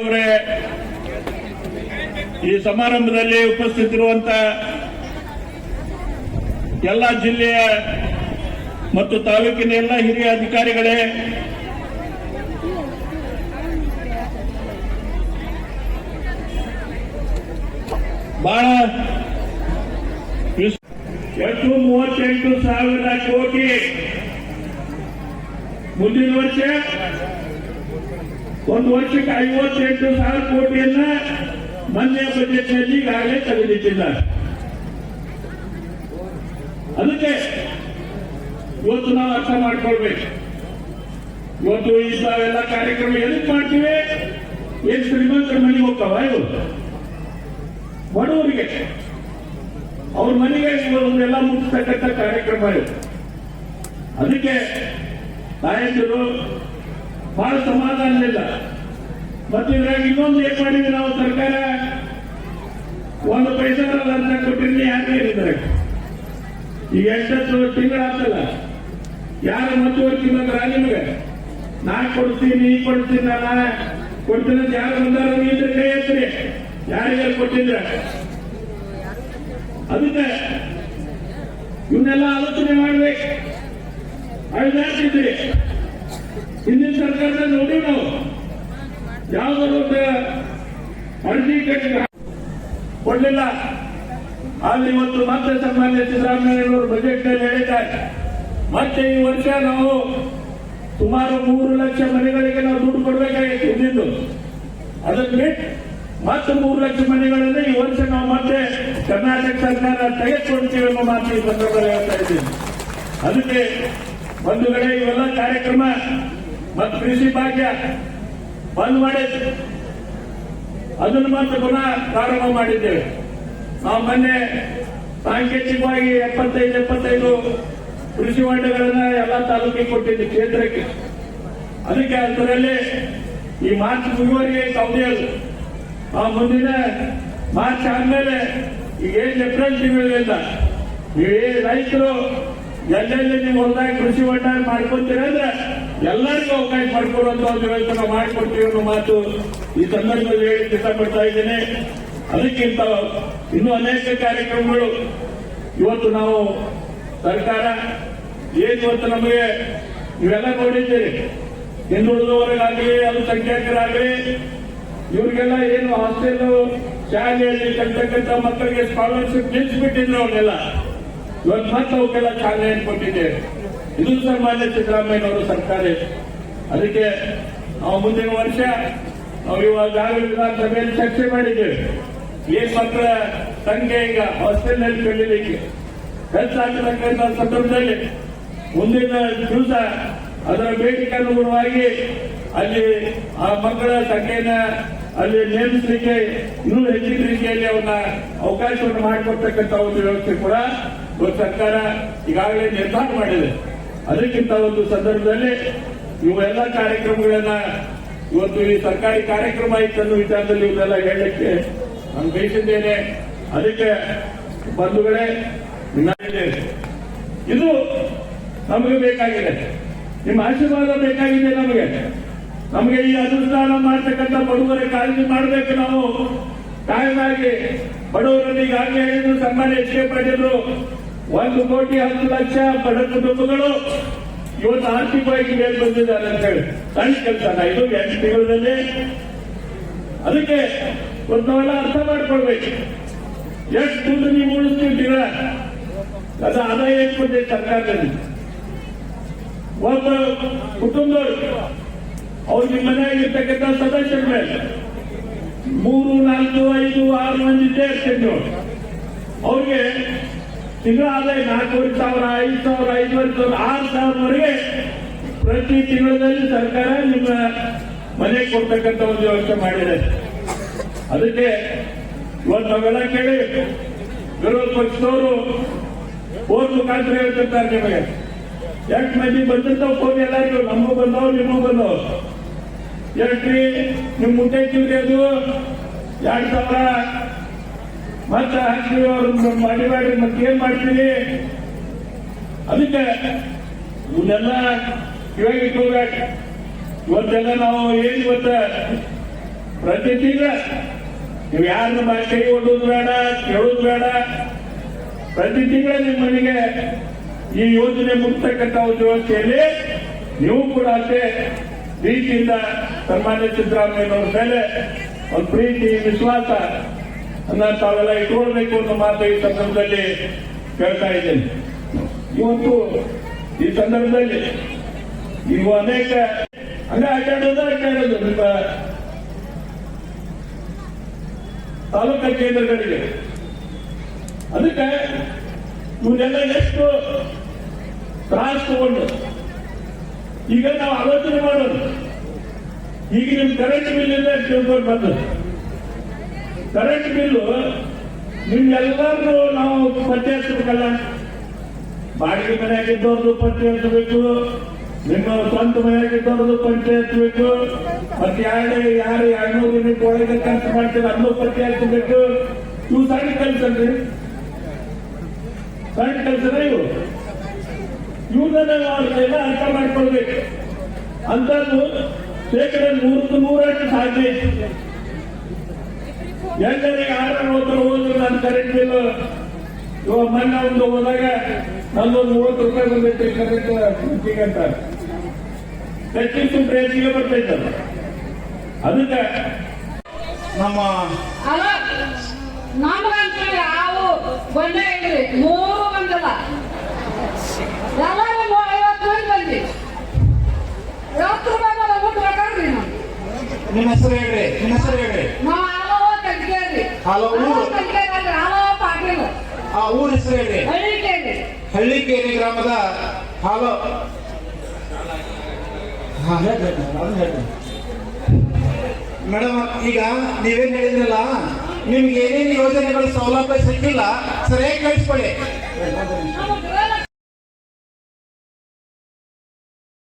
ಅವರೇ, ಈ ಸಮಾರಂಭದಲ್ಲಿ ಉಪಸ್ಥಿತಿರುವಂತ ಎಲ್ಲ ಜಿಲ್ಲೆಯ ಮತ್ತು ತಾಲೂಕಿನ ಎಲ್ಲ ಹಿರಿಯ ಅಧಿಕಾರಿಗಳೇ, ಬಹಳ ಎಷ್ಟು ಮೂವತ್ತೆಂಟು ಸಾವಿರ ಕೋಟಿ. ಮುಂದಿನ ವರ್ಷ ಒಂದು ವರ್ಷಕ್ಕೆ ಐವತ್ತೆಂಟು ಸಾವಿರ ಕೋಟಿಯನ್ನ ಮೊನ್ನೆ ಬಜೆಟ್ನಲ್ಲಿ ಈಗಾಗಲೇ ತೆಗೆದಿಟ್ಟಿದ್ದಾರೆ. ಅದಕ್ಕೆ ಇವತ್ತು ನಾವು ಅರ್ಥ ಮಾಡ್ಕೊಳ್ಬೇಕು. ಇವತ್ತು ಇಂಥವೆಲ್ಲ ಕಾರ್ಯಕ್ರಮ ಎದಕ್ಕೆ ಮಾಡ್ತೀವಿ? ಏನ್ ಶ್ರೀಮಂತರ ಮನೆಗೆ ಹೋಗ್ತಾವ ಇವು ಬಡವರಿಗೆ. ಅವ್ರ ಮನೆಗೆ ಎಲ್ಲ ಮುಗಿಸ್ತಕ್ಕಂಥ ಕಾರ್ಯಕ್ರಮ ಇವರು ಅದಕ್ಕೆ ನಾಯಕರು ಬಹಳ ಸಮಾಧಾನದಿಂದ ಮತ್ತೆ ಇದ್ರಾಗ ಇನ್ನೊಂದು ಏನ್ ಮಾಡಿದ್ವಿ ನಾವು ಸರ್ಕಾರ? ಒಂದು ಪೈಸಾ ಅಂತ ಕೊಟ್ಟಿರ್ಲಿ ಯಾರು ಇದ್ರಾಗ ಈಗ ಎಂಟತ್ತು ತಿಂಗಳಾಗ್ತಲ್ಲ ಯಾರು ಮತ್ತುವರ್ತಿ ಬಂದ್ರ ನಿಮ್ಗೆ? ನಾ ಕೊಡ್ತೀನಿ, ನೀ ಕೊಡ್ತೀನಿ ನಾನು. ಕೊಡ್ತೀನಿ ಅಂತ ಯಾರು ಬಂದಾರ ಇದ್ರೆ ಕೈ ಯಾರಿಗೆ ಕೊಟ್ಟಿದ್ರ? ಅದಕ್ಕೆ ಇವನ್ನೆಲ್ಲ ಆಲೋಚನೆ ಮಾಡ್ಬೇಕು. ಅಳ್ದಾಡ್ತಿದ್ರಿ ಹಿಂದಿನ ಸರ್ಕಾರದ ನೋಡಿ ನಾವು. ಯಾವ್ದಾದ್ರು ಒಂದು ಅರ್ಜಿ ಕಟ್ಟಿದ ಕೊಡ್ಲಿಲ್ಲ. ಅಲ್ಲಿ ಇವತ್ತು ಮತ್ತೆ ಸನ್ಮಾನ್ಯ ಸಿದ್ದರಾಮಯ್ಯನವರು ಬಜೆಟ್ನಲ್ಲಿ ಹೇಳಿದ್ದಾರೆ. ಮತ್ತೆ ಈ ವರ್ಷ ನಾವು ಸುಮಾರು ಮೂರು ಲಕ್ಷ ಮನೆಗಳಿಗೆ ನಾವು ದುಡ್ಡು ಕೊಡ್ಬೇಕಾಗಿತ್ತು ಹಿಂದಿದ್ದು ಅದಕ್ಕೆ ಬಿಟ್ಟು ಮತ್ತೆ ಮೂರು ಲಕ್ಷ ಮನೆಗಳಲ್ಲಿ ಈ ವರ್ಷ ನಾವು ಮತ್ತೆ ಕರ್ನಾಟಕ ಸರ್ಕಾರ ತೆಗೆದುಕೊಳ್ತೀವಿ ಅನ್ನೋ ಮಾತು ಈ ಸಂದರ್ಭದಲ್ಲಿ ಹೇಳ್ತಾ ಇದ್ದೀನಿ. ಅದಕ್ಕೆ ಕಡೆ ಇವೆಲ್ಲ ಕಾರ್ಯಕ್ರಮ ಮತ್ತು ಕೃಷಿ ಭಾಗ್ಯ ಬಂದ್ ಮಾಡಿದ್ರು ಅದನ್ನು ಮತ್ತೆ ಪುನಃ ಪ್ರಾರಂಭ ಮಾಡಿದ್ದೇವೆ. ನಾವು ಮೊನ್ನೆ ಸಾಂಕೇತಿಕವಾಗಿ ಎಪ್ಪತ್ತೈದು ಎಪ್ಪತ್ತೈದು ಕೃಷಿ ಹೊಂಡಗಳನ್ನ ಎಲ್ಲ ತಾಲೂಕಿಗೆ ಕೊಟ್ಟಿದ್ದೆ ಕ್ಷೇತ್ರಕ್ಕೆ. ಅದಕ್ಕೆ ಅದರಲ್ಲಿ ಈ ಮಾರ್ಚ್ ಮುಗಿಯುವವರೆಗೆ ಕೌದಿಯಲ್ ಆ ಮುಂದಿನ ಮಾರ್ಚ್ ಆದ್ಮೇಲೆ ಈಗ ಏನ್ ಏಪ್ರಿಲ್ ತಿಂಗಳಿಂದ ನೀವೇ ರೈತರು ಎಲ್ಲೆಲ್ಲಿ ನೀವು ಹೊಲದಾಗ ಕೃಷಿ ಹೊಂಡ ಮಾಡ್ಕೊತೀರ ಅಂದ್ರೆ ಎಲ್ಲರಿಗೂ ಅವಕಾಶ ಮಾಡಿಕೊಡುವಂತ ಒಂದು ವ್ಯವಸ್ಥೆ ಮಾಡಿಕೊಡ್ತೀವಿ ಅನ್ನೋ ಮಾತು ಈ ಸಂದರ್ಭದಲ್ಲಿ ಹೇಳಿ ಇಷ್ಟಪಡ್ತಾ ಇದ್ದೇನೆ. ಅದಕ್ಕಿಂತ ಇನ್ನೂ ಅನೇಕ ಕಾರ್ಯಕ್ರಮಗಳು ಇವತ್ತು ನಾವು ಸರ್ಕಾರ ಏನು ಇವತ್ತು ನಮಗೆ ಇವೆಲ್ಲ ನೋಡಿದ್ದೀರಿ. ಹಿಂದುಳಿದವರಿಗಾಗಲಿ ಅಲ್ಪಸಂಖ್ಯಾತರಾಗಲಿ ಇವರಿಗೆಲ್ಲ ಏನು ಹಾಸ್ಟೆಲ್, ಶಾಲೆಯಲ್ಲಿ ಕಲ್ತಕ್ಕಂಥ ಮಕ್ಕಳಿಗೆ ಸ್ಕಾಲರ್ಶಿಪ್ ನಿಲ್ಲಿಸ್ಬಿಟ್ಟಿದ್ರು ಅವನ್ನೆಲ್ಲ ಇವತ್ತು ಮತ್ತೆ ಅವಕ್ಕೆಲ್ಲ ಚಾಲನೆಯನ್ನು ಕೊಟ್ಟಿದ್ದೇವೆ. ಇದು ಸನ್ಮಾನ್ಯ ಸಿದ್ದರಾಮಯ್ಯನವರ ಸರ್ಕಾರ. ಅದಕ್ಕೆ ನಾವು ಮುಂದಿನ ವರ್ಷ ನಾವು ಇವಾಗ ವಿಧಾನಸಭೆಯಲ್ಲಿ ಚರ್ಚೆ ಮಾಡಿದ್ದೇವೆ. ಏನ್ ಮಕ್ಕಳ ಸಂಖ್ಯೆ ಈಗ ಹಾಸ್ಟೆಲ್ನಲ್ಲಿ ಕಲೀಲಿಕ್ಕೆ ಆಗಿರತಕ್ಕಂಥ ಸಂದರ್ಭದಲ್ಲಿ ಮುಂದಿನ ದಿವಸ ಅದರ ಬೇಡಿಕೆ ಅನುಗುಣವಾಗಿ ಅಲ್ಲಿ ಆ ಮಕ್ಕಳ ಸಂಖ್ಯೆಯನ್ನ ಅಲ್ಲಿ ನೇಮಿಸಲಿಕ್ಕೆ ಇನ್ನೂ ಹೆಚ್ಚಿನ ರೀತಿಯಲ್ಲಿ ಅವನ್ನ ಅವಕಾಶವನ್ನು ಮಾಡಿಕೊಡ್ತಕ್ಕಂಥ ಒಂದು ವ್ಯವಸ್ಥೆ ಕೂಡ ಸರ್ಕಾರ ಈಗಾಗಲೇ ನಿರ್ಧಾರ ಮಾಡಿದೆ. ಅದಕ್ಕಿಂತ ಒಂದು ಸಂದರ್ಭದಲ್ಲಿ ಇವೆಲ್ಲ ಕಾರ್ಯಕ್ರಮಗಳನ್ನ ಇವತ್ತು ಈ ಸರ್ಕಾರಿ ಕಾರ್ಯಕ್ರಮ ಇತ್ತನ್ನೋ ವಿಚಾರದಲ್ಲಿ ಇವನ್ನೆಲ್ಲ ಹೇಳಲಿಕ್ಕೆ ನಾನು ಬಯಸಿದ್ದೇನೆ. ಅದಕ್ಕೆ ಬಂಧುಗಳೇ ಇದು ನಮಗೆ ಬೇಕಾಗಿದೆ. ನಿಮ್ಮ ಆಶೀರ್ವಾದ ಬೇಕಾಗಿದೆ ನಮಗೆ. ನಮಗೆ ಈ ಅನುಷ್ಠಾನ ಮಾಡ್ತಕ್ಕಂಥ ಬಡವರ ಕಾಳಜಿ ಮಾಡಬೇಕು ನಾವು. ಕಾಯಮಾಗಿ ಬಡವರಲ್ಲಿ ಈಗಾಗಲೇ ಹೇಳಿದ್ರು, ಸನ್ಮಾನ್ಯ ಎಚ್ ಒಂದು ಕೋಟಿ ಹತ್ತು ಲಕ್ಷ ಬಡ ಕುಟುಂಬಗಳು ಇವತ್ತು ಆರ್ಥಿಕವಾಗಿ ಮೇಲೆ ಬಂದಿದ್ದಾರೆ ಅಂತ ಹೇಳಿ. ಸಣ್ಣ ಕೆಲಸ ಇದು ಎಂಟು ತಿಂಗಳಲ್ಲಿ. ಅದಕ್ಕೆ ಒಂದು ನಾವೆಲ್ಲ ಅರ್ಥ ಮಾಡ್ಕೊಳ್ಬೇಕು. ಎಷ್ಟು ದುಡ್ಡು ನೀವು ಉಳಿಸ್ತಿದ್ದೀರ? ಅದು ಆದಾಯ ಎಷ್ಟು ಬಂದಿದೆ ಸರ್ಕಾರದಲ್ಲಿ. ಒಬ್ಬ ಕುಟುಂಬದವರು ಅವ್ರಿಗೆ ಮನೆಯಾಗಿರ್ತಕ್ಕಂಥ ಸದಸ್ಯರ ಮೇಲೆ ಮೂರು, ನಾಲ್ಕು, ಐದು, ಆರು ಮಂದಿ ಇರ್ತೀವಿ ಅವ್ರಿಗೆ ತಿಂಗಳ ಆದಾಯ ನಾಲ್ಕೂವರೆ ಸಾವಿರ, ಐದು ಸಾವಿರ, ಐದುವರೆ ಸಾವಿರ, ಆರು ಸಾವಿರವರೆಗೆ ಪ್ರತಿ ತಿಂಗಳಲ್ಲಿ ಸರ್ಕಾರ ನಿಮ್ಮ ಮನೆಗೆ ಕೊಡ್ತಕ್ಕಂಥ ಒಂದು ವ್ಯವಸ್ಥೆ ಮಾಡಿದೆ. ಅದಕ್ಕೆ ಇವತ್ತು ನಾವೆಲ್ಲ ಕೇಳಿ ವಿರೋಧ ಪಕ್ಷದವರು ಫೋನ್ ಮುಖಾಂತರ ಹೇಳ್ತಿರ್ತಾರೆ ನಿಮಗೆ. ಎಷ್ಟು ಮಂದಿ ಬಂದಿರ್ತಾವ ಫೋನ್ ಎಲ್ಲರಿಗೂ? ನಮಗೂ ಬಂದವು ನಿಮಗೂ ಬಂದವು ಎಷ್ಟ್ರಿ ನಿಮ್ ಮುಂದೆ ಅದು? ಎರಡ್ ಸಾವಿರ ಮತ್ತೆ ಹಾಕ್ತೀವಿ ಅವ್ರು ಮಾಡಿ ಮತ್ತೆ ಏನ್ ಮಾಡ್ತೀವಿ ಅದಕ್ಕೆ ಇವನ್ನೆಲ್ಲ ಇವಾಗ ಇಟ್ಕೋಬೇಕು ಇವತ್ತೆಲ್ಲ ನಾವು ಏನ್ ಗೊತ್ತ ಪ್ರತಿ ತಿಂಗಳ ನೀವು ಯಾರನ್ನ ಬಾ- ಕೈ ಒಡ್ಡೋದು ಬೇಡ, ಕೇಳೋದು ಬೇಡ. ಪ್ರತಿ ತಿಂಗಳ ನಿಮ್ಮ ಮನೆಗೆ ಈ ಯೋಜನೆ ಒಂದು ವ್ಯವಸ್ಥೆಯಲ್ಲಿ ನೀವು ಕೂಡ ಅಷ್ಟೇ ಪ್ರೀತಿಯಿಂದ ಸನ್ಮಾನ್ಯ ಸಿದ್ದರಾಮಯ್ಯನವ್ರ ಮೇಲೆ ಒಂದು ಪ್ರೀತಿ, ವಿಶ್ವಾಸ ಅನ್ನ ತಾವೆಲ್ಲ ಇಟ್ಕೊಳ್ಬೇಕು ಅನ್ನೋ ಮಾತು ಈ ಸಂದರ್ಭದಲ್ಲಿ ಕೇಳ್ತಾ ಇದ್ದೇನೆ. ಇವತ್ತು ಈ ಸಂದರ್ಭದಲ್ಲಿ ಇವು ಅನೇಕ ಹಂಗ ಅಡ್ಡಾಡೋದು ಅಡ್ಡಾಡೋದು ನಿಮ್ಮ ತಾಲೂಕ ಕೇಂದ್ರಗಳಿಗೆ. ಅದಕ್ಕೆ ಇವನ್ನೆಲ್ಲ ಎಷ್ಟು ತ್ರಾಸ್ ತಗೊಂಡು ಈಗ ನಾವು ಆಲೋಚನೆ ಮಾಡೋದು. ಈಗ ನಿಮ್ ಕರೆಂಟ್ ಬಿಲ್ ಇಂದ ಬಂದದ್ದು. ಕರೆಂಟ್ ಬಿಲ್ಲು ನಿಮ್ಗೆಲ್ಲರೂ ನಾವು ಪತ್ತೆ ಹಚ್ಚಬೇಕಲ್ಲ ಬಾಡಿಗೆ ಮನೆ ಆಗಿದ್ದವ್ರದ್ದು ಪತ್ತೆ ಹಚ್ಚಬೇಕು ನಿಮ್ಮ ಸ್ವಂತ ಮನೆಯಾಗಿದ್ದವ್ರದ್ದು ಪತ್ತೆ ಹಚ್ಚಬೇಕು ಮತ್ತೆ ಯಾರು ಯಾರು ಎರಡ್ನೂರು ಯೂನಿಟ್ ಒಳಗೆ ಖರ್ಚು ಮಾಡ್ತೀರ ಅದನ್ನು ಪತ್ತೆ ಹಚ್ಚಬೇಕು ಇವು ಸಣ್ಣ ಕೆಲಸನ್ರಿ ಸಣ್ಣ ಕೆಲಸನ ಇವು? ಇವನ್ನ ನಾವು ಎಲ್ಲ ಅರ್ಥ ಮಾಡ್ಕೊಳ್ಬೇಕು. ಅಂತದ್ದು ಶೇಕಡ ನೂರಕ್ಕೆ ನೂರಷ್ಟು ಸಾಧ್ಯ ಎಲ್ಲರಿಗೆ ಆರ ಹೋದ್ರೆ ಹೋದ್ರೆ ನಾನು ಕರೆಂಟ್ ಬಿಲ್ ಇವಾಗ ಮೊನ್ನೆ ಒಂದು ಹೋದಾಗ ನಂದೊಂದು ಮೂವತ್ತು ರೂಪಾಯಿ ಬಂದೈತೆ ಕರೆಂಟ್ ಅಂತ. ಹೆಚ್ಚಿನ ರೇಟಿಗೆ ಬರ್ತೈತೆ ಅದು. ಅದಕ್ಕೆ ನಮ್ಮ ಅಲ್ಲ ನಮ್ಗಂತೂ ಯಾವ ಬಂದೇ ಇಲ್ರಿ. ಮೂರು ಬಂದಿಲ್ಲ. ಐವತ್ತು ಮಂದಿ ಐವತ್ತು ರೂಪಾಯಿ ಊಟ ನಿಮ್ಮ ಹೆಸರು ಹೇಳ್ರಿ ನಿಮ್ಮ ಹೆಸರು ಹೇಳ್ರಿ. ಹಾಲವ ಆ ಊರ ಹೆಸರು ಹೇಳಿ? ಹಳ್ಳಿಕೇರಿ. ಗ್ರಾಮದ ಹಾಲು. ಹಾ, ಹೇಳ್ರಿ, ಹೇಳ್ರಿ, ಅದನ್ನ ಹೇಳ್ರಿ. ಮೇಡಮ್ ಈಗ ನೀವೇನ್ ಹೇಳಿದ್ರಲ್ಲ ನಿಮ್ಗೆ ಏನೇನು ಯೋಜನೆಗಳು ಸೌಲಭ್ಯ ಸಿಕ್ಕಿಲ್ಲ ಸರಿಯಾಗಿ ಕಳಿಸ್ಕೊಡಿ ನಮಗೆ